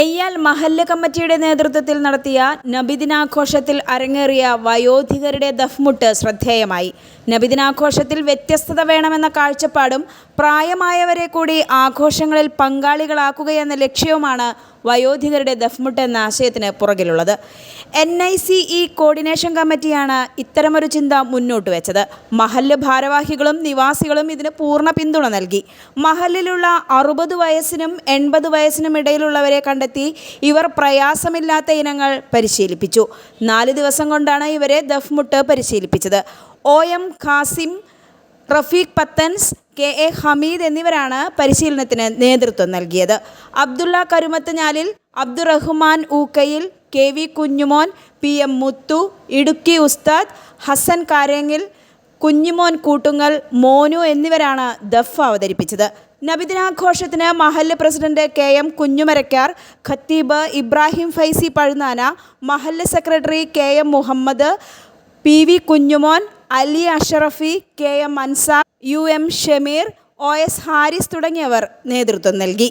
എയ്യാൽ മഹല്ല കമ്മിറ്റിയുടെ നേതൃത്വത്തിൽ നടത്തിയ നബിദിനാഘോഷത്തിൽ അരങ്ങേറിയ വയോധികരുടെ ദഫ്മുട്ട് ശ്രദ്ധേയമായി. നബിദിനാഘോഷത്തിൽ വ്യത്യസ്തത വേണമെന്ന കാഴ്ചപ്പാടും പ്രായമായവരെ കൂടി ആഘോഷങ്ങളിൽ പങ്കാളികളാക്കുകയെന്ന ലക്ഷ്യവുമാണ് വയോധികരുടെ ദഫ്മുട്ട് എന്ന ആശയത്തിന് പുറകിലുള്ളത്. N I C E coordination കമ്മിറ്റിയാണ് ഇത്തരമൊരു ചിന്ത മുന്നോട്ട് വെച്ചത്. മഹല്ല് ഭാരവാഹികളും നിവാസികളും ഇതിന് പൂർണ പിന്തുണ നൽകി. മഹല്ലിലുള്ള അറുപത് വയസ്സിനും എൺപത് വയസ്സിനും ഇടയിലുള്ളവരെ കണ്ടെത്തി ഇവർ പ്രയാസമില്ലാത്ത ഇനങ്ങൾ പരിശീലിപ്പിച്ചു. നാല് ദിവസം കൊണ്ടാണ് ഇവരെ ദഫ്മുട്ട് പരിശീലിപ്പിച്ചത്. O M Khasim Rafeeq Pathans K A Hameed എന്നിവരാണ് പരിശീലനത്തിന് നേതൃത്വം നൽകിയത്. Abdulla Karumathanjalil Abdurahman Ookkayil K V Kunjumon P M Muthu Idukki Ustad Hasan Karengil Kunjumon Koottungal മോനു എന്നിവരാണ് ദഫ് അവതരിപ്പിച്ചത്. നബിദിനാഘോഷത്തിന് മഹല്ല് പ്രസിഡന്റ് കെ എം കുഞ്ഞുമരക്കാർ ഖത്തീബ് ഇബ്രാഹിം ഫൈസി പഴുനാന മഹല്ല് secretary K M Muhammad P V Kunjumon Ali Ashrafi K M Ansar U M Shameer O S Haris തുടങ്ങിയവർ നേതൃത്വം നൽകി.